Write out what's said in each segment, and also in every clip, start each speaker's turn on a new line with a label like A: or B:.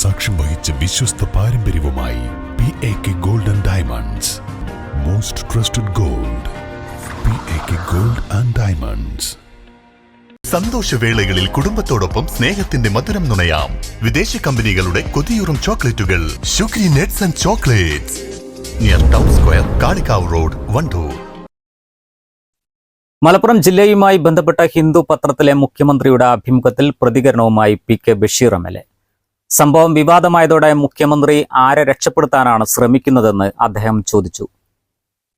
A: സാക്ഷ്യം വഹിച്ച വിശ്വസ്ത പാരമ്പര്യവുമായി P A K gold and diamonds most trusted gold P A K gold and diamonds
B: സന്തോഷവേളകളിൽ കുടുംബത്തോടൊപ്പം സ്നേഹത്തിന്റെ മധുരം നുണയാം. വിദേശ കമ്പനികളുടെ കൊതിയൂറും ചോക്ലേറ്റുകൾ. Shukri nuts and chocolates near town square Kalikavu road Wandoor
C: Malappuram ജില്ലയുമായി ബന്ധപ്പെട്ട ഹിന്ദു പത്രത്തിലെ മുഖ്യമന്ത്രിയുടെ അഭിമുഖത്തിൽ പ്രതികരണവുമായി P K Basheer M L A. സംഭവം വിവാദമായതോടെ മുഖ്യമന്ത്രി ആരെ രക്ഷപ്പെടുത്താനാണ് ശ്രമിക്കുന്നതെന്ന് അദ്ദേഹം ചോദിച്ചു.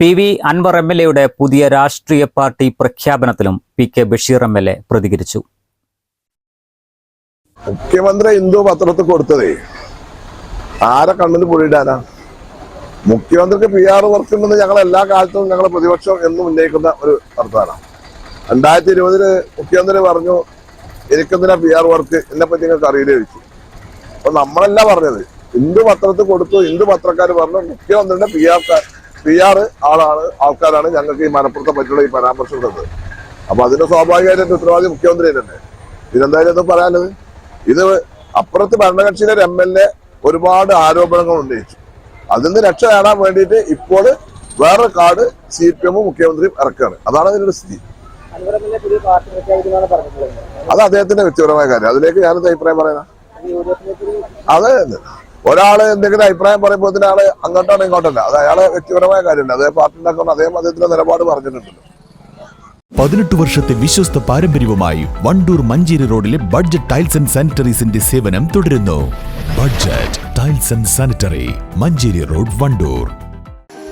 C: P V Anvar M L എയുടെ പുതിയ രാഷ്ട്രീയ party പ്രഖ്യാപനത്തിലും P K Basheer M L A പ്രതികരിച്ചു.
D: മുഖ്യമന്ത്രി ഹിന്ദു പത്രത്തിൽ കൊടുത്തതേ. ആരെ കണ്ണിന് പൊടിയിടാനാ മുഖ്യമന്ത്രിക്ക് പി ആർ വർക്ക് ഉണ്ടെന്ന് ഞങ്ങൾ എല്ലാ കാലത്തും ഞങ്ങൾ പ്രതിപക്ഷം എന്നും ഉന്നയിക്കുന്ന ഒരു വർത്തമാനം. രണ്ടായിരത്തി ഇരുപതിൽ മുഖ്യമന്ത്രി പറഞ്ഞു എനിക്കെന്തിനാ പി ആർ വർക്ക്? എന്നെ പറ്റി നിങ്ങൾക്ക് അറിയില്ല ചോദിച്ചു. അപ്പൊ നമ്മളല്ല പറഞ്ഞത്. എന്ത് പത്രത്തിൽ കൊടുത്തു എന്ത് പത്രക്കാർ പറഞ്ഞു മുഖ്യമന്ത്രിയുടെ പി ആർ പി ആർ ആളാണ് ആൾക്കാരാണ് ഞങ്ങൾക്ക് ഈ മലപ്പുറത്തെ പറ്റിയുള്ള ഈ പരാമർശം ഉള്ളത്. അപ്പൊ അതിന് സ്വാഭാവികമായിട്ട് ഉത്തരവാദി മുഖ്യമന്ത്രി തന്നെ ഇതെന്തായാലും ഇത് പറയാനുള്ളത്? ഇത് അപ്പുറത്ത് ഭരണകക്ഷിയിലെ എം എൽ എ ഒരുപാട് ആരോപണങ്ങൾ ഉന്നയിച്ചു. അതിൽ നിന്ന് രക്ഷ നേടാൻ വേണ്ടിയിട്ട് ഇപ്പോൾ വേറെ കാർഡ് സി പി എമ്മും മുഖ്യമന്ത്രിയും ഇറക്കുകയാണ്. അതാണ് അതിന്റെ സ്ഥിതി. അത് അദ്ദേഹത്തിന്റെ വ്യക്തിപരമായ കാര്യം. അതിലേക്ക് ഞാനെന്ത് അഭിപ്രായം പറയുന്നത് അത്. ഒരാൾ എന്തെങ്കിലും അഭിപ്രായം പറയുമ്പോൾ ആൾ അങ്ങോട്ടാണ് ഇങ്ങോട്ടല്ല. അത് അയാളെ വ്യക്തിപരമായ കാര്യമല്ല. അതേ പാർട്ടി ഉണ്ടാക്കുന്ന അദ്ദേഹം അദ്ദേഹത്തിന്റെ നിലപാട് പറഞ്ഞിട്ടുണ്ടല്ലോ
E: പതിനെട്ട് വർഷത്തെ വിശ്വസ്ത പാരമ്പര്യവുമായി വണ്ടൂർ മഞ്ചേരി റോഡിലെ ബഡ്ജറ്റ് ടൈൽസ് ആൻഡ് സാനിറ്ററീസിന്റെ സേവനം തുടരുന്നു. Budget tiles and sanitary Manjeri road Wandoor.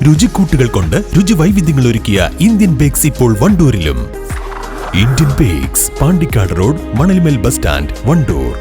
E: രുചിക്കൂട്ടുകൾ കൊണ്ട് രുചി വൈവിധ്യങ്ങൾ ഒരുക്കിയ ഇന്ത്യൻ ബേക്സ് ഇപ്പോൾ വണ്ടൂരിലും. Indian bakes Pandikkad road Manalmel bus stand Wandoor.